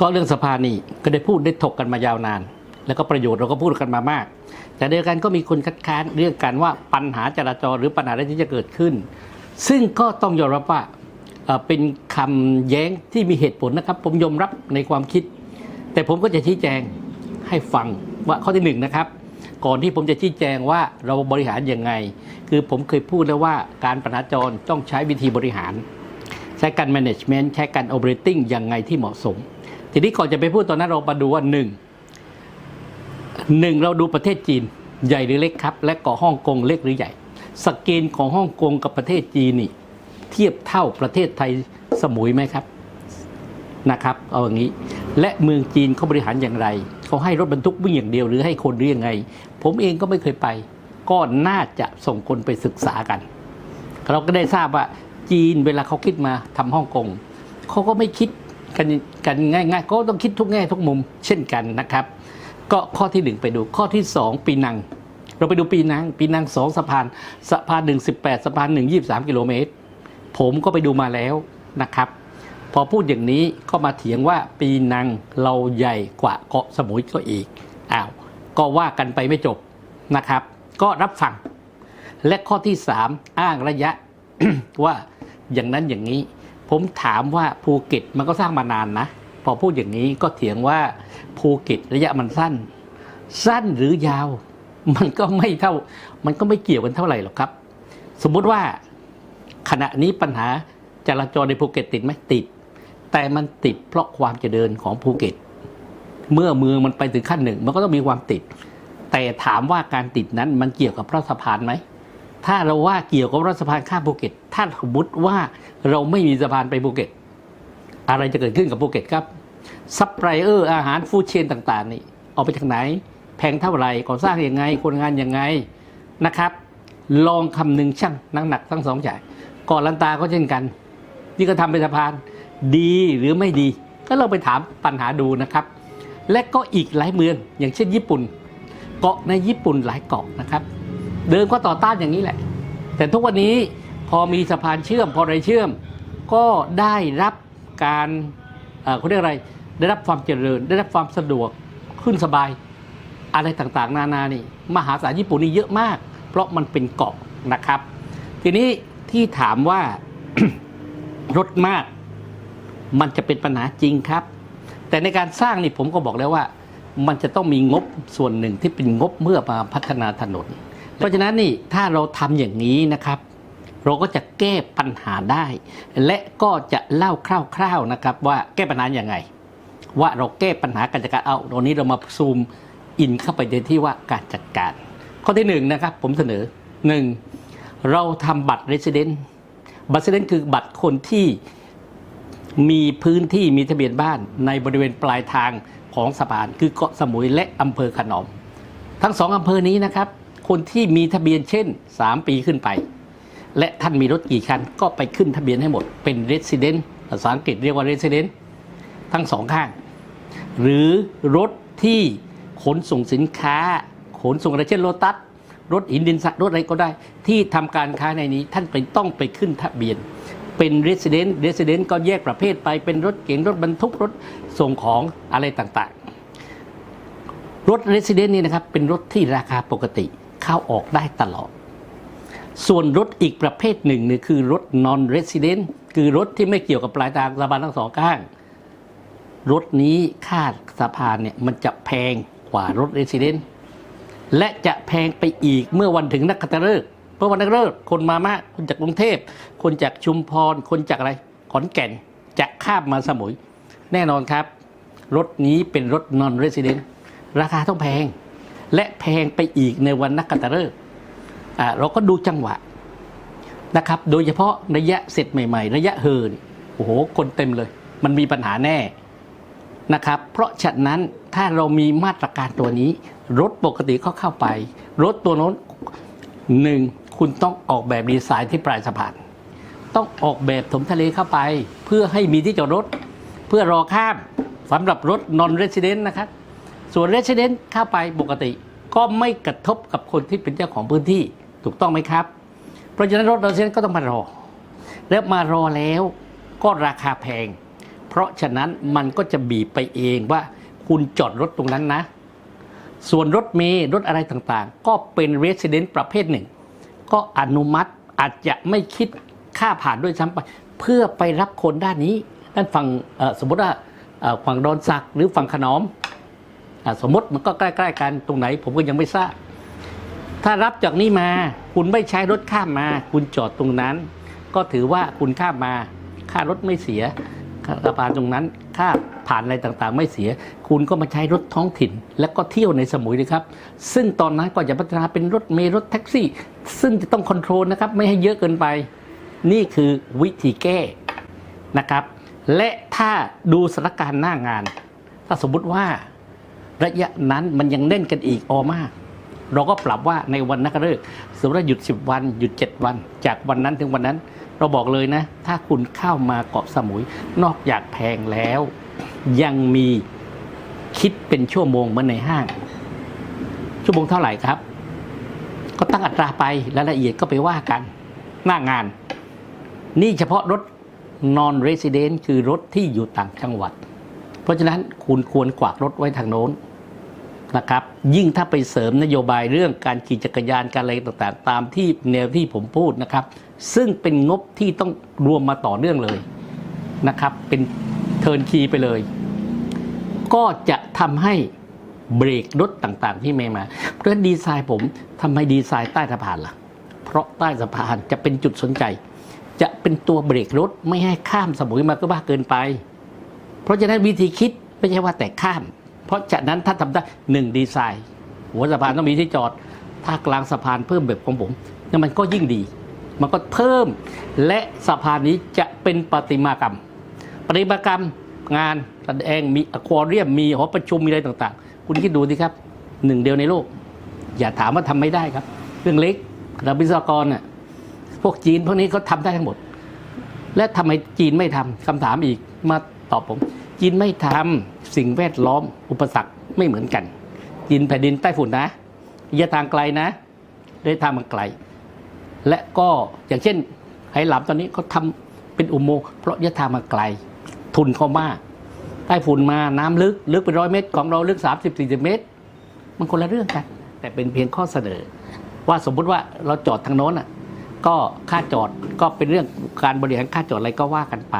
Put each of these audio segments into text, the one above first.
ก็เรื่องสภานี่ก็ได้พูดได้ถกกันมายาวนาน แล้วก็ประโยชน์เราก็พูดกันมามาก แต่เดียวกันก็มีคนคัดค้านเรื่องการว่าปัญหาจราจรหรือปัญหาอะไรที่จะเกิดขึ้น ซึ่งก็ต้องยอมรับว่าเป็นคำแย้งที่มีเหตุผลนะครับ ผมยอมรับในความคิด แต่ผมก็จะชี้แจงให้ฟังว่าข้อที่หนึ่งนะครับก่อนที่ผมจะชี้แจงว่าเราบริหารยังไง คือผมเคยพูดแล้วว่าการปัญหาจรต้องใช้วิธีบริหาร ใช้การ management ใช้การ operating ยังไงที่เหมาะสม ทีนี้ก่อนจะไปพูดตอนนั้นเรามาดูว่าหนึ่งหนึ่งเราดูประเทศจีนใหญ่หรือเล็กครับ และเกาะฮ่องกงเล็กหรือใหญ่ สเกนของฮ่องกงกับประเทศจีนนี่ เทียบเท่าประเทศไทยสมุยไหมครับนะครับเอาอย่างนี้ และเมืองจีนเขาบริหารอย่างไรเขาให้รถบรรทุกวิ่งอย่างเดียวหรือให้คนหรือยังไง ผมเองก็ไม่เคยไป ก็น่าจะส่งคนไปศึกษากัน เราก็ได้ทราบว่าจีนเวลาเขาคิดมาทำฮ่องกงเขาก็ไม่คิด กันกันง่ายๆเขาต้องคิดทุกแง่ทุกมุมเช่นกันนะครับ ก็ข้อที่หนึ่งไปดูข้อที่สองปีนัง เราไปดูปีนัง ปีนังสองสะพานสะพานหนึ่งสิบแปดสะพานหนึ่งยี่สามกิโลเมตร ผมก็ไปดูมาแล้วนะครับ พอพูดอย่างนี้ก็มาเถียงว่าปีนังเราใหญ่กว่าเกาะสมุยก็อีกอ้าวก็ว่ากันไปไม่จบนะครับ ก็รับฟังและข้อที่สามอ้างระยะว่าอย่างนั้นอย่างนี้ ผมถามว่าภูเก็ตมันก็สร้างมานานนะ พอพูดอย่างนี้ก็เถียงว่าภูเก็ตระยะมันสั้น สั้นหรือยาว มันก็ไม่เท่า มันก็ไม่เกี่ยวกันเท่าไหร่หรอกครับ สมมุติว่าขณะนี้ปัญหาจราจรในภูเก็ตติดไหมติด แต่มันติดเพราะความเจริญของภูเก็ต เมื่อเมืองมันไปถึงขั้นหนึ่ง มันก็ต้องมีความติด แต่ถามว่าการติดนั้นมันเกี่ยวกับเพราะสะพานไหม ถ้าเราว่าเกี่ยวกับรัฐสะพานข้ามภูเก็ต ถ้าสมมติว่าเราไม่มีสะพานไปภูเก็ต อะไรจะเกิดขึ้นกับภูเก็ตครับซัพพลายเออร์อาหารฟู้ดเชนต่าง ๆ นี่เอาไปจากไหน แพงเท่าไหร่ก่อสร้างยังไง คนงานยังไงนะครับ ลองคำนึงช่างนักหนักทั้งสองจ่ายก่อนลันตาก็เช่นกัน นี่ก็ทำเป็นสะพานดีหรือไม่ดี ก็เราไปถามปัญหาดูนะครับ และก็อีกหลายเมืองอย่างเช่นญี่ปุ่น เกาะในญี่ปุ่นหลายเกาะนะครับ เดิมก็ต่อต้านอย่างนี้แหละ แต่ทุกวันนี้พอมีสะพานเชื่อม พออะไรเชื่อม ก็ได้รับการเอ่อเขาเรียกอะไร ได้รับความเจริญ ได้รับความสะดวกขึ้นสบาย อะไรต่างๆ นานานี่ มหาศาลญี่ปุ่นนี่เยอะมาก เพราะมันเป็นเกาะนะครับ ทีนี้ที่ถามว่ารถมาก มันจะเป็นปัญหาจริงครับ แต่ในการสร้างนี่ผมก็บอกแล้วว่า มันจะต้องมีงบส่วนหนึ่งที่เป็นงบเมื่อมาพัฒนาถนน เพราะฉะนั้นนี่ถ้าเราทำอย่างนี้นะครับ เราก็จะแก้ปัญหาได้ และก็จะเล่าคร่าวๆนะครับ ว่าแก้ปัญหาอย่างไง ว่าเราแก้ปัญหาการจัดการเอาตอนนี้เรามาซูมอินเข้าไปในที่ว่าการจัดการ ข้อที่หนึ่งนะครับผมเสนอหนึ่งเราทำบัตร resident บัตร resident คือบัตรคนที่มีพื้นที่มีทะเบียนบ้านในบริเวณปลายทางของสะพานคือเกาะสมุยและอำเภอขนอม ทั้งสองอำเภอนี้นะครับ คนที่มีทะเบียนเช่น 3 ปีขึ้นไป และท่านมีรถกี่คันก็ไปขึ้นทะเบียนให้หมดเป็น resident ภาษาอังกฤษเรียกว่า resident ทั้งสองข้าง หรือรถที่ขนส่งสินค้า ขนส่งอะไรเช่นโลตัสรถหินดินสะรถอะไรก็ได้ ที่ทำการค้าในนี้ท่านไปต้องไปขึ้นทะเบียน เป็น resident resident ก็แยกประเภทไปเป็นรถเก๋งรถบรรทุกรถส่งของอะไรต่างๆ รถ resident นี่นะครับเป็นรถที่ราคาปกติ เข้าออกได้ตลอด ส่วนรถอีกประเภทหนึ่งนี่คือรถ non resident คือรถที่ไม่เกี่ยวกับปลายทางสะพานทั้งสองข้าง รถนี้ค่าสะพานเนี่ยมันจะแพงกว่ารถ resident และจะแพงไปอีกเมื่อวันถึงนักขัตฤกษ์เพราะวันนักขัตฤกษ์คนมามาก คนจากกรุงเทพ คนจากชุมพร คนจากอะไร ขอนแก่น จะข้ามมาสมุย แน่นอนครับ รถนี้เป็นรถ non resident ราคาต้องแพง และแพงไปอีกในวันนักขัตฤกษ์อ่าเราก็ดูจังหวะนะครับ โดยเฉพาะระยะเสร็จใหม่ ๆ ระยะเฮินโอ้โห คนเต็มเลย มันมีปัญหาแน่นะครับ เพราะฉะนั้นถ้าเรามีมาตรการตัวนี้ รถปกติก็เข้าไป รถตัวน้นหนึ่งคุณต้องออกแบบดีไซน์ที่ปลายสะพาน ต้องออกแบบถมทะเลเข้าไป เพื่อให้มีที่จอดรถ เพื่อรอข้ามสำหรับรถ non resident นะครับ ส่วน resident เข้าไปปกติก็ไม่กระทบกับคนที่เป็นเจ้าของพื้นที่ถูกต้องไหมครับ เพราะฉะนั้นรถ resident ก็ต้องมารอ แล้วมารอแล้วก็ราคาแพง เพราะฉะนั้นมันก็จะบีบไปเองว่าคุณจอดรถตรงนั้นนะ ส่วนรถเมล์รถอะไรต่างๆ ก็เป็น resident ประเภทหนึ่ง ก็อนุมัติอาจจะไม่คิดค่าผ่านด้วยซ้ำไป เพื่อไปรับคนด้านนี้ ด้านฝั่งสมมติว่าฝั่งดอนสักหรือฝั่งขนอม สมมติมันก็ใกล้ๆกันตรงไหน ผมก็ยังไม่ทราบ ถ้ารับจากนี้มาคุณไม่ใช้รถข้ามมา คุณจอดตรงนั้น ก็ถือว่าคุณข้ามมา ค่ารถไม่เสียสะพานตรงนั้นค่าผ่านอะไรต่างๆ ไม่เสีย คุณก็มาใช้รถท้องถิ่น แล้วก็เที่ยวในสมุยเลยครับ ซึ่งตอนนั้นก็จะพัฒนาเป็นรถเมล์รถแท็กซี่ ซึ่งจะต้องคอนโทรลนะครับ ไม่ให้เยอะเกินไป นี่คือวิธีแก้นะครับ และถ้าดูสถานการณ์หน้างาน ถ้าสมมุติว่า ระยะนั้นมันยังเล่นกันอีกออมาก เราก็ปรับว่าในวันนักฤกษ์สมมติว่าหยุด 10 วันหยุด 7 วัน จากวันนั้นถึงวันนั้น เราบอกเลยนะ ถ้าคุณเข้ามาเกาะสมุย นอกจากแพงแล้ว ยังมีคิดเป็นชั่วโมงเหมือนในห้าง ชั่วโมงเท่าไหร่ครับ ก็ตั้งอัตราไปรายละเอียดก็ไปว่ากัน หน้างาน นี่เฉพาะรถ non resident คือรถที่อยู่ต่างจังหวัด เพราะฉะนั้นคุณควรกวาดรถไว้ทางโน้นนะครับ ยิ่งถ้าไปเสริมนโยบายเรื่องการขี่จักรยานการอะไรต่างๆ ตามที่แนวที่ผมพูดนะครับ ซึ่งเป็นงบที่ต้องรวมมาต่อเนื่องเลยนะครับ เป็นเทิร์นคีไปเลย ก็จะทำให้เบรกรถต่างๆ ที่ไม่มา เพราะดีไซน์ผมทำไมดีไซน์ใต้สะพานล่ะ เพราะใต้สะพานจะเป็นจุดสนใจ จะเป็นตัวเบรกรถไม่ให้ข้ามสมุยมาก็บ้าเกินไป เพราะฉะนั้นวิธีคิดไม่ใช่ว่าแต่ข้าม เพราะฉะนั้นถ้าทำได้หนึ่งดีไซน์ หัวสะพานต้องมีที่จอด ถ้ากลางสะพานเพิ่มแบบของผมนี่มันก็ยิ่งดี มันก็เพิ่ม และสะพานนี้จะเป็นประติมากรรมประติมากรรมงานแสดงมีอควาเรียมมีหอประชุมมีอะไรต่างๆ คุณคิดดูสิครับหนึ่งเดียวในโลก อย่าถามว่าทำไม่ได้ครับ เรื่องเล็กเราวิศวกรน่ะพวกจีนพวกนี้เขาทำได้ทั้งหมด และทำไมจีนไม่ทำคำถามอีกมา ตอบผมจีนไม่ทำสิ่งแวดล้อมอุปสรรคไม่เหมือนกันจีนแผ่นดินใต้ฝุ่นนะระยะทางไกลนะระยะทางมันไกล และก็อย่างเช่นไหหลำตอนนี้เขาทำเป็นอุโมงค์เพราะระยะทางมันไกล ทุนเขามาก ใต้ฝุ่นมาน้ำลึกลึกเป็นร้อยเมตร ของเราลึก 30 40 เมตร มันคนละเรื่องกัน แต่เป็นเพียงข้อเสนอ ว่าสมมุติว่าเราจอดทางโน้นอะก็ค่าจอดก็เป็นเรื่องการบริหารค่าจอดอะไรก็ว่ากันไป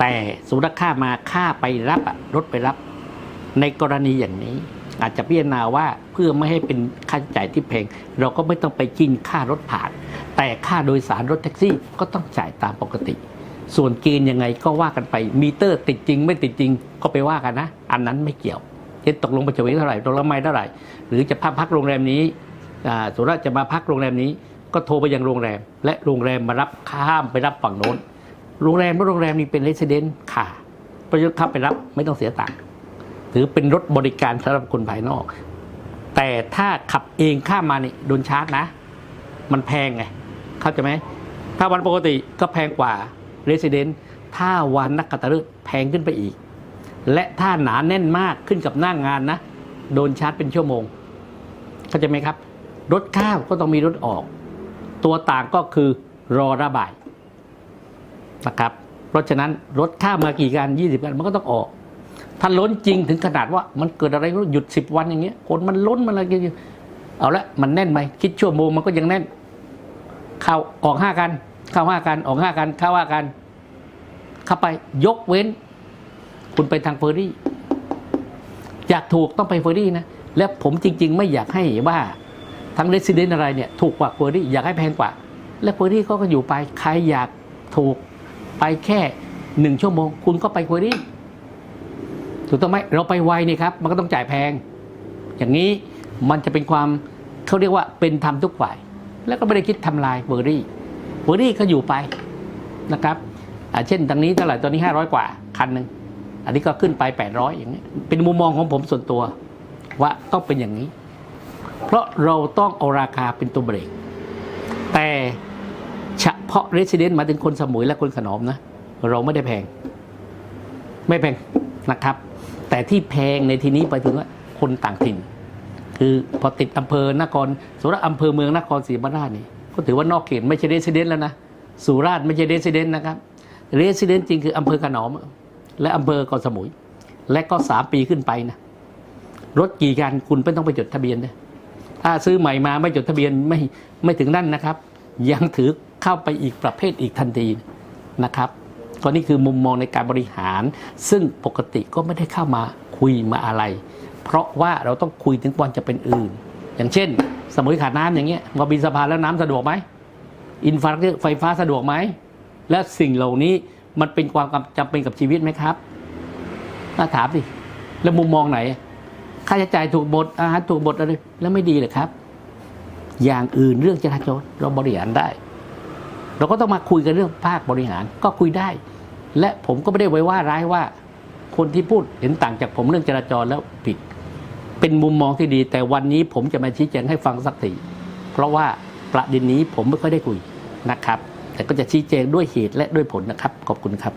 แต่สมมติว่าค่ามาค่าไปรับรถไปรับ ในกรณีอย่างนี้ อาจจะพิจารณาว่าเพื่อไม่ให้เป็นค่าใช้จ่ายที่แพงเราก็ไม่ต้องไปกินค่ารถผ่าน แต่ค่าโดยสารรถแท็กซี่ก็ต้องจ่ายตามปกติ ส่วนเกณฑ์ยังไงก็ว่ากันไปมีเตอร์ติดจริง ไม่ติดจริงก็ไปว่ากันนะ อันนั้นไม่เกี่ยวเช่นตกลงประจำเท่าไหร่ตกลงไม่เท่าไหร่ หรือจะพักพักโรงแรมนี้อ่าสมมติว่าจะมาพักโรงแรมนี้ก็โทรไปยังโรงแรม และโรงแรมมารับข้ามไปรับฝั่งโน้น โรงแรมรถโรงแรมนี่เป็นเลสเดนต์ค่ะประยุทธ์ขับไปรับไม่ต้องเสียตังค์ถือเป็นรถบริการสำหรับคนภายนอก แต่ถ้าขับเองข้ามมานี่โดนชาร์จนะ มันแพงไงเข้าใจไหมถ้าวันปกติก็แพงกว่าเรสเดนต์ถ้าวันนักขัตฤกษ์แพงขึ้นไปอีก และถ้าหนาแน่นมากขึ้นกับหน้างงานนะ โดนชาร์จเป็นชั่วโมง เข้าใจไหมครับ รถข้าวก็ต้องมีรถออก ตัวต่างก็คือรอระบาย นะครับ เพราะฉะนั้นรถข้ามมากี่การ20กันมันก็ต้องออก ถ้าล้นจริงถึงขนาดว่ามันเกิดอะไรก็หยุด 10 วันอย่างเงี้ยคนมันล้นมันอะไรกันอยู่เอาละมันแน่นไหมคิดชั่วโมงมันก็ยังแน่น เข้าออกห้ากันเข้าห้ากันออกห้ากันเข้าห้ากัน เข้าไปยกเว้น คุณไปทางเฟอร์รี่อยากถูกต้องไปเฟอร์รี่นะและผมจริง ๆ ไม่อยากให้ว่าทั้งเรสซิเดนอะไรเนี่ยถูกกว่าเฟอร์รี่อยากให้แพงกว่า และเฟอร์รี่เขาก็อยู่ไปใครอยากถูก ไปแค่หนึ่งชั่วโมง คุณก็ไปเฟอร์รี่ถูกต้องไหมเราไปไวนี่ครับ มันก็ต้องจ่ายแพง อย่างนี้มันจะเป็นความเขาเรียกว่าเป็นธรรมทุกฝ่าย แล้วก็ไม่ได้คิดทำลายเฟอร์รี่เฟอร์รี่ก็อยู่ไปนะครับอ่าเช่นทางนี้เท่าไหร่ตอนนี้ 500 กว่าคันหนึ่งอันนี้ก็ขึ้นไป 800 อย่างนี้เป็นมุมมองของผมส่วนตัวว่าต้องเป็นอย่างนี้ เพราะเราต้องเอาราคาเป็นตัวเบรกแต่ เฉพาะ Resident หมายถึงคนสมุยและคนขนอมนะ เราไม่ได้แพง ไม่แพงนะครับ แต่ที่แพงในที่นี้ไปถึงว่าคนต่างถิ่น คือพอติดอำเภอนครสุราษฎร์อำเภอเมืองนครศรีธรรมราชนี่ก็ถือว่านอกเขตไม่ใช่เรสซิเดนต์แล้วนะสุราษฎร์ไม่ใช่เรสซิเดนต์นะครับเรสซิเดนต์จริงคืออำเภอขนอม และอำเภอเกาะสมุย และก็สามปีขึ้นไปนะรถกี่คันคุณไม่ต้องไปจดทะเบียนนะถ้าซื้อใหม่มาไม่จดทะเบียนไม่ไม่ถึงนั่นนะครับ ยังถือ เข้าไปอีกประเภทอีกทันทีนะครับ ก็นี่คือมุมมองในการบริหาร ซึ่งปกติก็ไม่ได้เข้ามาคุยมาอะไร เพราะว่าเราต้องคุยถึงวันจะเป็นอื่น อย่างเช่น สมุยขาดน้ำอย่างเงี้ยมาบินสะพานแล้วน้ำสะดวกไหมอินฟราสตรไฟฟ้าสะดวกไหมและสิ่งเหล่านี้มันเป็นความจำเป็นกับชีวิตไหมครับถ้าถามดิแล้วมุมมองไหน ค่าใช้จ่ายถูกหมดอาหารถูกหมดอะไรแล้วไม่ดีเหรอครับ อย่างอื่นเรื่องจราจรเราบริหารได้ เราก็ต้องมาคุยกันเรื่องภาคบริหารก็คุยได้ และผมก็ไม่ได้ไว้ว่าร้ายว่า คนที่พูดเห็นต่างจากผมเรื่องจราจรแล้วผิด เป็นมุมมองที่ดี แต่วันนี้ผมจะมาชี้แจงให้ฟังสักทีเพราะว่าประเด็นนี้ผมไม่ค่อยได้คุยนะครับ แต่ก็จะชี้แจงด้วยเหตุและด้วยผลนะครับ ขอบคุณครับ